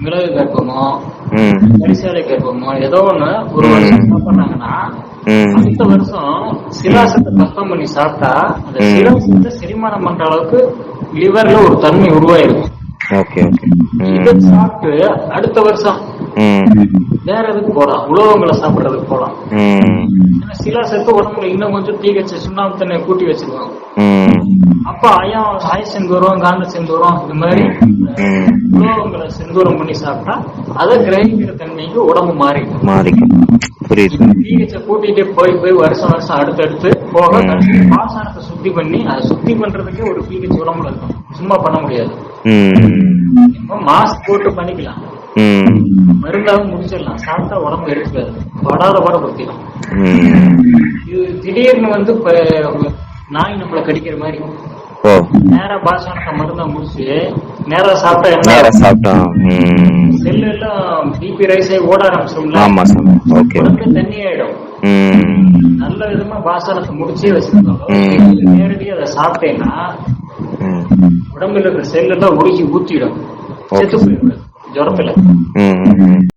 மிளகு கர்ப்பமோ ம். கரிசாலை கர்ப்பமோ ஏதோ ஒண்ணு ஒரு. வருஷம் சாப்பிடுறாங்கன்னா ம். அடுத்த வருஷம் சிலாசத்தை கஷ்டம் பண்ணி சாப்பிட்டா அந்த. சிலாசத்தை செரிமானம் பண்ற அளவுக்கு லிவர்ல ஒரு தன்மை உருவாயிருக்கும் ஓகே ஓகே. இதை சாப்பிட்டு அடுத்த வருஷம் வேற எதுக்கு போலாம் உலோகங்களை சாப்பிடுறதுக்கு போலாம் ம். ஏன்னா சிலாசத்து உடம்புல இன்னும் கொஞ்சம் தீகச்ச சுண்ணாம்பு தண்ணியை கூட்டி வச்சிருவாங்க. அப்ப அயம் ஆய செந்தூரம் காந்த செந்தூரம் இந்த மாதிரி உலோகங்களை செந்தூரம் பண்ணி சாப்பிட்டா அதை கிரகிக்கிற தன்மைக்கு உடம்பு மாறிடும். மாறிக்கும். புரியுது. பீகச்ச கூட்டிட்டு போய் போய் வருஷம் வருஷம் அடுத்தடுத்து போக பாசானத்தை சுத்தி பண்ணி அதை சுத்தி பண்றதுக்கே ஒரு பீகச்ச உடம்புல இருக்கும். சும்மா பண்ண முடியாது. மாஸ்க் போட்டு பண்ணிக்கலாம். ம். மருந்தாவும் முடிச்சிடலாம். சாப்பிட்டா உடம்பு எடுக்காது படாத பாட பத்திடும் இது திடீர்னு வந்து நாய் நம்மள கடிக்கிற மாதிரி. நேரா பாசானத்தை மருந்தா முடிச்சு நேரா சாப்பிட்டா நேரா என்ன சாப்பிட்டோம் ம். செல்லு எல்லாம் பிபி ரைஸ் ஆகி ஓட ஆரம்பிச்சிடும்ல ஆமா சார் ஓகே தண்ணி ஆயிடும். நல்ல விதமா பாசனத்தை முடிச்சே வச்சிருக்கோம் ம். நேரடியா அதை சாப்பிட்டேன்னா உடம்புல இருக்கிற செல் எல்லாம் உருகி ஊத்திடும். செத்து Yo no peleo. Mm.